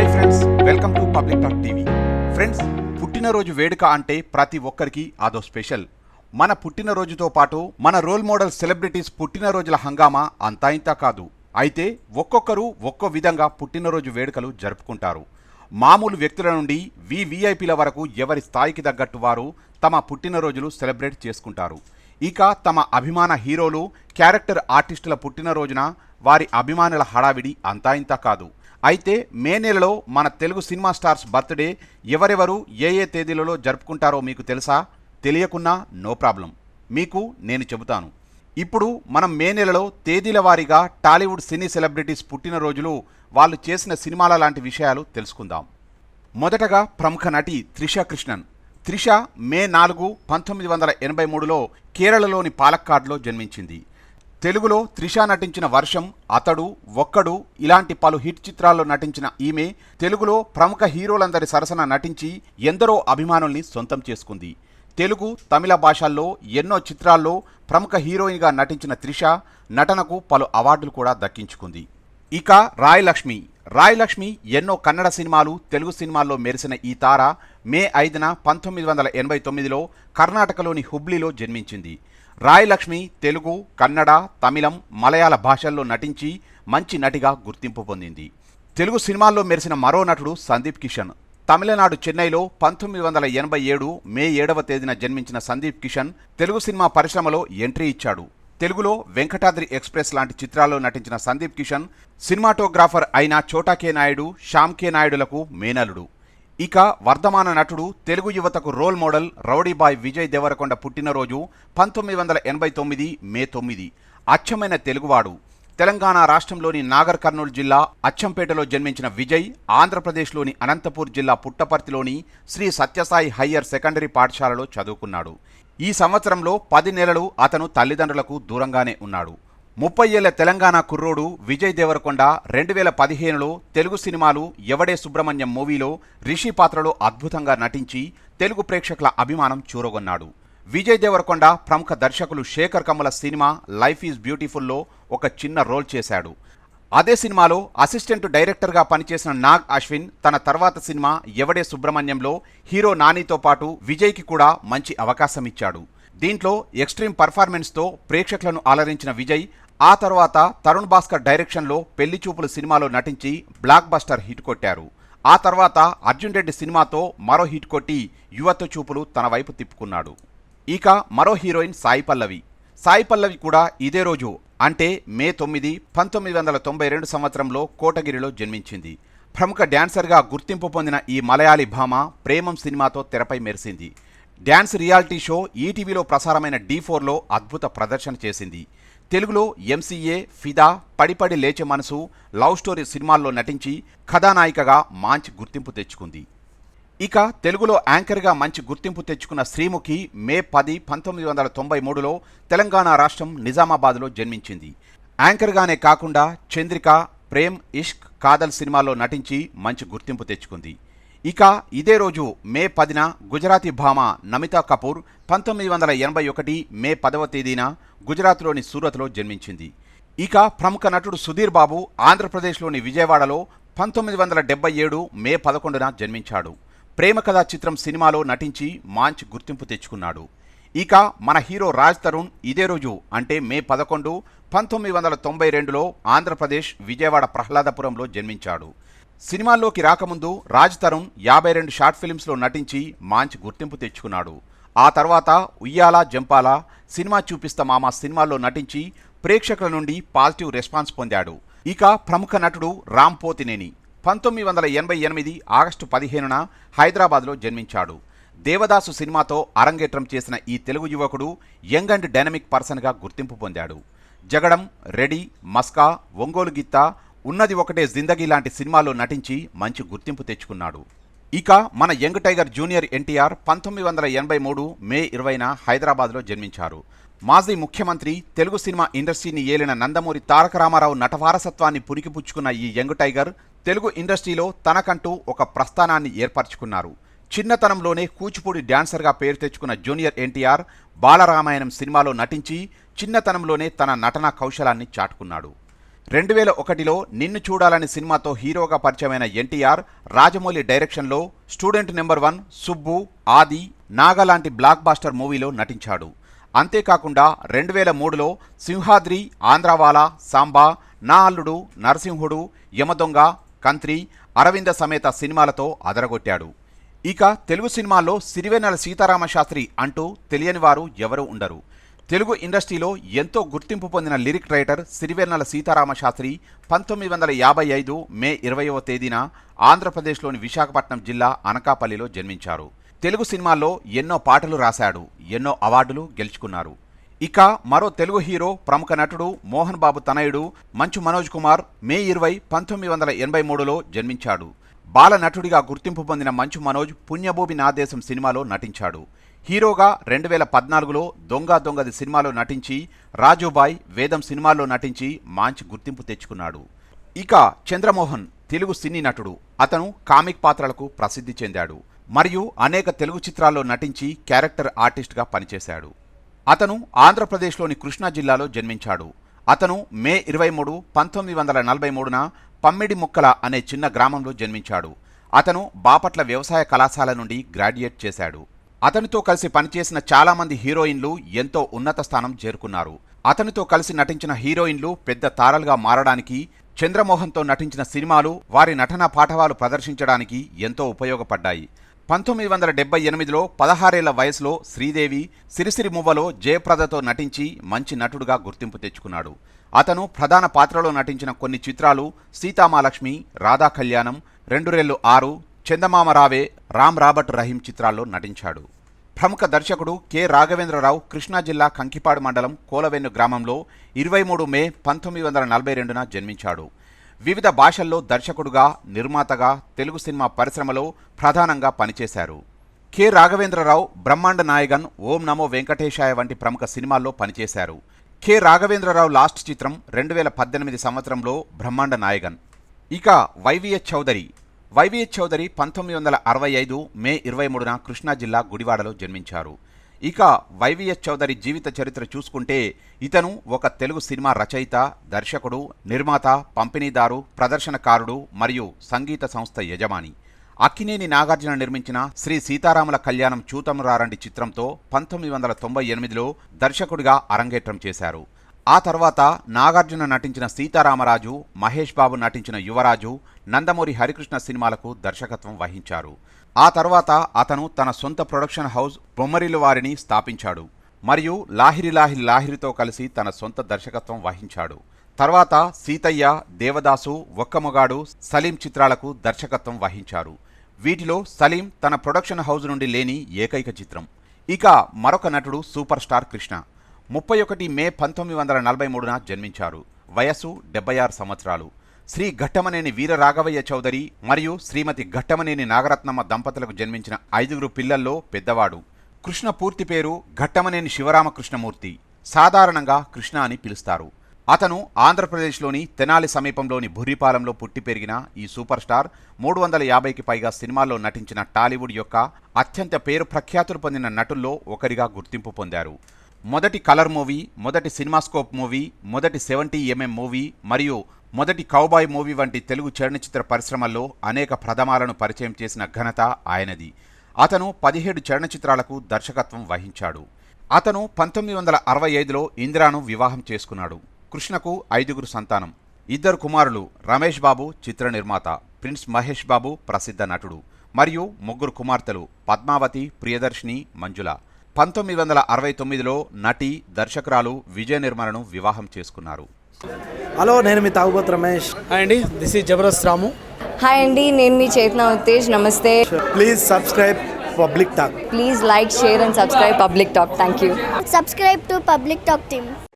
Hi friends welcome to public talk TV. Friends పుట్టినరోజు వేడుక అంటే ప్రతి ఒక్కరికి అదో స్పెషల్. మన పుట్టినరోజుతో పాటు మన రోల్ మోడల్ సెలబ్రిటీస్ పుట్టినరోజుల హంగామా అంతా ఇంతా కాదు. అయితే ఒక్కొక్కరు ఒక్కో విధంగా పుట్టినరోజు వేడుకలు జరుపుకుంటారు. మామూలు వ్యక్తుల నుండి వివిఐపీల వరకు ఎవరి స్థాయికి తగ్గట్టు వారు తమ పుట్టినరోజులు సెలబ్రేట్ చేసుకుంటారు. ఇక తమ అభిమాన హీరోలు క్యారెక్టర్ ఆర్టిస్టుల పుట్టినరోజున వారి అభిమానుల హడావిడి అంతా ఇంత కాదు. అయితే మే నెలలో మన తెలుగు సినిమా స్టార్స్ బర్త్డే ఎవరెవరు ఏ ఏ తేదీలలో జరుపుకుంటారో మీకు తెలుసా? తెలియకున్నా నో ప్రాబ్లం. మీకు నేను చెబుతాను. ఇప్పుడు మనం మే నెలలో తేదీల వారీగా టాలీవుడ్ సినీ సెలబ్రిటీస్ పుట్టినరోజులు వాళ్ళు చేసిన సినిమాల లాంటి విషయాలు తెలుసుకుందాం. మొదటగా ప్రముఖ నటి త్రిష కృష్ణన్. త్రిష మే నాలుగు పంతొమ్మిది వందల ఎనభై మూడులో కేరళలోని పాలక్కాడ్లో జన్మించింది. తెలుగులో త్రిష నటించిన వర్షం అతడు ఒక్కడు ఇలాంటి పలు హిట్ చిత్రాల్లో నటించిన ఈమె తెలుగులో ప్రముఖ హీరోలందరి సరసన నటించి ఎందరో అభిమానుల్ని సొంతం చేసుకుంది. తెలుగు తమిళ భాషల్లో ఎన్నో చిత్రాల్లో ప్రముఖ హీరోయిన్గా నటించిన త్రిష నటనకు పలు అవార్డులు కూడా దక్కించుకుంది. ఇక రాయలక్ష్మి. రాయలక్ష్మి ఎన్నో కన్నడ సినిమాలు తెలుగు సినిమాల్లో మెరిసిన ఈ తార మే ఐదున పంతొమ్మిది వందల ఎనభై తొమ్మిదిలో కర్ణాటకలోని హుబ్లీలో జన్మించింది. రాయ్ లక్ష్మి తెలుగు కన్నడ తమిళం మలయాళ భాషల్లో నటించి మంచి నటిగా గుర్తింపు పొందింది. తెలుగు సినిమాల్లో మెరిసిన మరో నటుడు సందీప్ కిషన్. తమిళనాడు చెన్నైలో పంతొమ్మిది వందల ఎనభై ఏడు మే ఏడవ తేదీన జన్మించిన సందీప్ కిషన్ తెలుగు సినిమా పరిశ్రమలో ఎంట్రీ ఇచ్చాడు. తెలుగులో వెంకటాద్రి ఎక్స్ప్రెస్ లాంటి చిత్రాల్లో నటించిన సందీప్ కిషన్ సినిమాటోగ్రాఫర్ అయిన చోటా కే నాయుడు శ్యామ్ కే నాయుడులకు మేనలుడు ఇక వర్ధమాన నటుడు తెలుగు యువతకు role model rowdy boy Vijay Deverakonda పుట్టినరోజు పంతొమ్మిది వందల ఎనభై తొమ్మిది మే తొమ్మిది. అచ్చమైన తెలుగువాడు. తెలంగాణ రాష్ట్రంలోని నాగర్ కర్నూలు జిల్లా అచ్చంపేటలో జన్మించిన విజయ్ ఆంధ్రప్రదేశ్లోని అనంతపూర్ జిల్లా పుట్టపర్తిలోని శ్రీ సత్యసాయి హయ్యర్ సెకండరీ పాఠశాలలో చదువుకున్నాడు. ఈ సంవత్సరంలో పది నెలలు అతను తల్లిదండ్రులకు దూరంగానే ఉన్నాడు. ముప్పై ఏళ్ళ తెలంగాణ కుర్రోడు విజయ్ దేవరకొండ రెండు వేల పదిహేనులో తెలుగు సినిమాలు ఎవడే సుబ్రహ్మణ్యం మూవీలో రిషి పాత్రలో అద్భుతంగా నటించి తెలుగు ప్రేక్షకుల అభిమానం చూరగొన్నాడు. విజయ్ దేవరకొండ ప్రముఖ దర్శకులు Sekhar Kammula cinema life is బ్యూటిఫుల్లో ఒక చిన్న రోల్ చేశాడు. అదే సినిమాలో అసిస్టెంట్ డైరెక్టర్గా పనిచేసిన నాగ్ అశ్విన్ తన తర్వాత సినిమా ఎవడే సుబ్రహ్మణ్యంలో హీరో నానితో పాటు విజయ్కి కూడా మంచి అవకాశం ఇచ్చాడు దీంట్లో ఎక్స్ట్రీమ్ పర్ఫార్మెన్స్తో ప్రేక్షకులను అలరించిన విజయ్ ఆ తర్వాత తరుణ్ భాస్కర్ డైరెక్షన్లో పెళ్ళి చూపులు సినిమాలో నటించి బ్లాక్ బస్టర్ హిట్ కొట్టారు. ఆ తర్వాత అర్జున్ రెడ్డి సినిమాతో మరో హిట్ కొట్టి యువత చూపులు తన వైపు తిప్పుకున్నాడు. ఇక మరో హీరోయిన్ సాయి పల్లవి. సాయి పల్లవి కూడా ఇదే రోజు అంటే మే తొమ్మిది పంతొమ్మిది వందల తొంభై రెండు సంవత్సరంలో కోటగిరిలో జన్మించింది. ప్రముఖ డ్యాన్సర్గా గుర్తింపు పొందిన ఈ మలయాళీ భామ ప్రేమం సినిమాతో తెరపై మెరిసింది. డ్యాన్స్ రియాలిటీ షో ఈటీవీలో ప్రసారమైన డీ ఫోర్లో అద్భుత ప్రదర్శన చేసింది. తెలుగులో ఎంసీఏ ఫిదా పడిపడి లేచే మనసు లవ్ స్టోరీ సినిమాల్లో నటించి కథానాయికగా మంచి గుర్తింపు తెచ్చుకుంది. ఇక తెలుగులో యాంకర్గా మంచి గుర్తింపు తెచ్చుకున్న శ్రీముఖి మే పది పంతొమ్మిది వందల తొంభై మూడులో తెలంగాణ రాష్ట్రం నిజామాబాద్లో జన్మించింది. యాంకర్గానే కాకుండా చంద్రిక ప్రేమ్ ఇష్క్ కాదల్ సినిమాల్లో నటించి మంచి గుర్తింపు తెచ్చుకుంది. ఇక ఇదే రోజు మే పదిన గుజరాతీ భామ నమితా కపూర్ పంతొమ్మిది వందల ఎనభై ఒకటి మే పదవ తేదీన గుజరాత్లోని సూరత్లో జన్మించింది. ఇక ప్రముఖ నటుడు సుధీర్ బాబు ఆంధ్రప్రదేశ్లోని విజయవాడలో పంతొమ్మిది వందల డెబ్బై ఏడు మే పదకొండున జన్మించాడు. ప్రేమ కథా చిత్రం సినిమాలో నటించి మాంచ్ గుర్తింపు తెచ్చుకున్నాడు. ఇక మన హీరో రాజ్ తరుణ్ ఇదే రోజు అంటే మే పదకొండు పంతొమ్మిది వందల తొంభై రెండులో ఆంధ్రప్రదేశ్ విజయవాడ ప్రహ్లాదపురంలో జన్మించాడు. సినిమాల్లోకి రాకముందు రాజ్ తరుణ్ యాభై రెండు షార్ట్ ఫిల్మ్స్లో నటించి మంచి గుర్తింపు తెచ్చుకున్నాడు. ఆ తర్వాత ఉయ్యాల జంపాల సినిమా చూపిస్తా మామ సినిమాల్లో నటించి ప్రేక్షకుల నుండి పాజిటివ్ రెస్పాన్స్ పొందాడు. ఇక ప్రముఖ నటుడు రామ్ పోతినేని పంతొమ్మిది వందల ఎనభై ఎనిమిది ఆగస్టు పదిహేనున హైదరాబాద్లో జన్మించాడు. దేవదాసు సినిమాతో అరంగేట్రం చేసిన ఈ తెలుగు యువకుడు యంగ్ అండ్ డైనమిక్ పర్సన్గా గుర్తింపు పొందాడు. జగడం రెడీ మస్కా ఒంగోలు గిత్త ఉన్నది ఒకటే జిందగీ లాంటి సినిమాలో నటించి మంచి గుర్తింపు తెచ్చుకున్నాడు. ఇక మన యంగ్ టైగర్ జూనియర్ ఎన్టీఆర్ పంతొమ్మిది వందల ఎనభై మూడు మే ఇరవైన హైదరాబాద్లో జన్మించారు. మాజీ ముఖ్యమంత్రి తెలుగు సినిమా ఇండస్ట్రీని ఏలిన నందమూరి తారక రామారావు నటవారసత్వాన్ని పురికిపుచ్చుకున్న ఈ యంగ్ టైగర్ తెలుగు ఇండస్ట్రీలో తనకంటూ ఒక ప్రస్థానాన్ని ఏర్పరచుకున్నారు. చిన్నతనంలోనే కూచిపూడి డాన్సర్గా పేరు తెచ్చుకున్న జూనియర్ ఎన్టీఆర్ బాలరామాయణం సినిమాలో నటించి చిన్నతనంలోనే తన నటనా కౌశలాన్ని చాటుకున్నాడు. రెండు వేల ఒకటిలో నిన్ను చూడాలని సినిమాతో హీరోగా పరిచయమైన ఎన్టీఆర్ రాజమౌళి డైరెక్షన్లో స్టూడెంట్ నెంబర్ వన్ సుబ్బు ఆది నాగా లాంటి బ్లాక్ బాస్టర్ మూవీలో నటించాడు. అంతేకాకుండా రెండు వేల మూడులో సింహాద్రి ఆంధ్రావాలా సాంబా నా అల్లుడు నరసింహుడు యమదొంగ కంత్రి అరవింద సమేత సినిమాలతో అదరగొట్టాడు. ఇక తెలుగు సినిమాల్లో సిరివెన్నెల సీతారామ శాస్త్రి అంటూ తెలియని వారు ఎవరూ ఉండరు. తెలుగు ఇండస్ట్రీలో ఎంతో గుర్తింపు పొందిన లిరిక్ రైటర్ సిరివెన్నెల సీతారామ శాస్త్రి పంతొమ్మిది వందల యాభై ఐదు మే ఇరవయవ తేదీన ఆంధ్రప్రదేశ్లోని విశాఖపట్నం జిల్లా అనకాపల్లిలో జన్మించారు. తెలుగు సినిమాల్లో ఎన్నో పాటలు రాశాడు ఎన్నో అవార్డులు గెలుచుకున్నారు. ఇక మరో తెలుగు హీరో ప్రముఖ నటుడు మోహన్ బాబు తనయుడు మంచు మనోజ్ కుమార్ మే ఇరవై పంతొమ్మిది వందల ఎనభై మూడులో జన్మించాడు. బాల నటుడిగా గుర్తింపు పొందిన మంచు మనోజ్ పుణ్యభూమి నా దేశం సినిమాలో నటించాడు. హీరోగా రెండు వేల పద్నాలుగులో దొంగ దొంగది సినిమాలో నటించి రాజుబాయ్ వేదం సినిమాల్లో నటించి మంచి గుర్తింపు తెచ్చుకున్నాడు. ఇక చంద్రమోహన్ తెలుగు సినీ నటుడు. అతను కామిక్ పాత్రలకు ప్రసిద్ధి చెందాడు. మరియు అనేక తెలుగు చిత్రాల్లో నటించి క్యారెక్టర్ ఆర్టిస్ట్గా పనిచేశాడు. అతను ఆంధ్రప్రదేశ్లోని కృష్ణా జిల్లాలో జన్మించాడు. అతను మే ఇరవై మూడు పంతొమ్మిది వందల నలభై మూడున పమ్మిడి ముక్కల అనే చిన్న గ్రామంలో జన్మించాడు. అతను బాపట్ల వ్యవసాయ కళాశాల నుండి గ్రాడ్యుయేట్ చేశాడు. అతనితో కలిసి పనిచేసిన చాలామంది హీరోయిన్లు ఎంతో ఉన్నత స్థానం చేరుకున్నారు. అతనితో కలిసి నటించిన హీరోయిన్లు పెద్ద తారలుగా మారడానికి చంద్రమోహన్తో నటించిన సినిమాలు వారి నటనా పాఠవాలు ప్రదర్శించడానికి ఎంతో ఉపయోగపడ్డాయి. పంతొమ్మిది వందల డెబ్బై ఎనిమిదిలో పదహారేళ్ళ వయసులో శ్రీదేవి సిరిసిరి మువ్వలో జయప్రదతో నటించి మంచి నటుడుగా గుర్తింపు తెచ్చుకున్నాడు. అతను ప్రధాన పాత్రలో నటించిన కొన్ని చిత్రాలు సీతామాలక్ష్మి రాధా కళ్యాణం రెండు రెల్లు ఆరు చందమామ రావే రామ్ రాబర్ట్ రహీం చిత్రాల్లో నటించాడు. ప్రముఖ దర్శకుడు కె. రాఘవేంద్రరావు కృష్ణా జిల్లా కంకిపాడు మండలం కోలవెన్ను గ్రామంలో ఇరవై మూడు మే పంతొమ్మిది వందల నలభై రెండున జన్మించాడు. వివిధ భాషల్లో దర్శకుడుగా నిర్మాతగా తెలుగు సినిమా పరిశ్రమలో ప్రధానంగా పనిచేశారు. కె. రాఘవేంద్రరావు బ్రహ్మాండ నాయగన్ ఓం నమో వెంకటేశాయ వంటి ప్రముఖ సినిమాల్లో పనిచేశారు. కె. రాఘవేంద్రరావు లాస్ట్ చిత్రం రెండు వేల పద్దెనిమిది సంవత్సరంలో బ్రహ్మాండ నాయగన్. ఇక వైవిఎస్ చౌదరి వైవిఎస్ చౌదరి పంతొమ్మిది వందల అరవై ఐదు మే ఇరవై మూడున కృష్ణా జిల్లా గుడివాడలో జన్మించారు. ఇక వైవిఎస్ చౌదరి జీవిత చరిత్ర చూసుకుంటే ఇతను ఒక తెలుగు సినిమా రచయిత దర్శకుడు నిర్మాత పంపిణీదారు ప్రదర్శనకారుడు మరియు సంగీత సంస్థ యజమాని. అక్కినేని నాగార్జున నిర్మించిన శ్రీ సీతారాముల కళ్యాణం చూతము రారండి చిత్రంతో పంతొమ్మిది వందల తొంభై ఎనిమిదిలో దర్శకుడిగా అరంగేట్రం చేశారు. ఆ తర్వాత నాగార్జున నటించిన సీతారామరాజు మహేష్ బాబు నటించిన యువరాజు నందమూరి హరికృష్ణ సినిమాలకు దర్శకత్వం వహించారు. ఆ తర్వాత అతను తన సొంత ప్రొడక్షన్ హౌస్ బొమ్మరిలు వారిని స్థాపించాడు మరియు లాహిరి లాహిరి లాహిరితో కలిసి తన సొంత దర్శకత్వం వహించాడు. తర్వాత సీతయ్య దేవదాసు ఒక్కమొగాడు సలీం చిత్రాలకు దర్శకత్వం వహించారు. వీటిలో సలీం తన ప్రొడక్షన్ హౌస్ నుండి లేని ఏకైక చిత్రం. ఇక మరొక నటుడు సూపర్ స్టార్ కృష్ణ. ముప్పై ఒకటి మే పంతొమ్మిది వందల నలభై మూడున జన్మించారు. వయస్సు డెబ్బై ఆరు సంవత్సరాలు. శ్రీ ఘట్టమనేని వీర రాఘవయ్య చౌదరి మరియు శ్రీమతి ఘట్టమనేని నాగరత్నమ్మ దంపతులకు జన్మించిన ఐదుగురు పిల్లల్లో పెద్దవాడు. కృష్ణ పూర్తి పేరు ఘట్టమనేని శివరామకృష్ణమూర్తి. సాధారణంగా కృష్ణ అని పిలుస్తారు. అతను ఆంధ్రప్రదేశ్లోని తెనాలి సమీపంలోని భుర్రిపాలెంలో పుట్టి పెరిగిన ఈ సూపర్ స్టార్ మూడు వందల యాభైకి పైగా సినిమాల్లో నటించిన టాలీవుడ్ యొక్క అత్యంత పేరు ప్రఖ్యాతులు పొందిన నటుల్లో ఒకరిగా గుర్తింపు పొందారు. మొదటి కలర్ మూవీ మొదటి సినిమాస్కోప్ మూవీ మొదటి సెవెంటీ ఎంఎం మూవీ మరియు మొదటి కౌబాయ్ మూవీ వంటి తెలుగు చలనచిత్ర పరిశ్రమల్లో అనేక ప్రథమాలను పరిచయం చేసిన ఘనత ఆయనది. అతను పదిహేడు చలనచిత్రాలకు దర్శకత్వం వహించాడు. అతను పంతొమ్మిది వందల అరవై ఐదులో ఇందిరాను వివాహం చేసుకున్నాడు. కృష్ణకు ఐదుగురు సంతానం. ఇద్దరు కుమారులు రమేష్ బాబు చిత్ర నిర్మాత ప్రిన్స్ మహేష్ బాబు ప్రసిద్ధ నటుడు మరియు ముగ్గురు కుమార్తెలు పద్మావతి ప్రియదర్శిని మంజుల. పంతొమ్మిది వందల అరవై తొమ్మిదిలో నటి దర్శకురాలు విజయ నిర్మలను వివాహం చేసుకున్నారు. హలో నేను మీ తాగుబోతు రమేష్. హాయ్ అండి this is Jabardasth Ramu. Hi అండి నేను మీ చేతన ఉత్తేజ్ నమస్తే. Please subscribe public talk please like share and subscribe public talk thank you subscribe to Public Talk Team.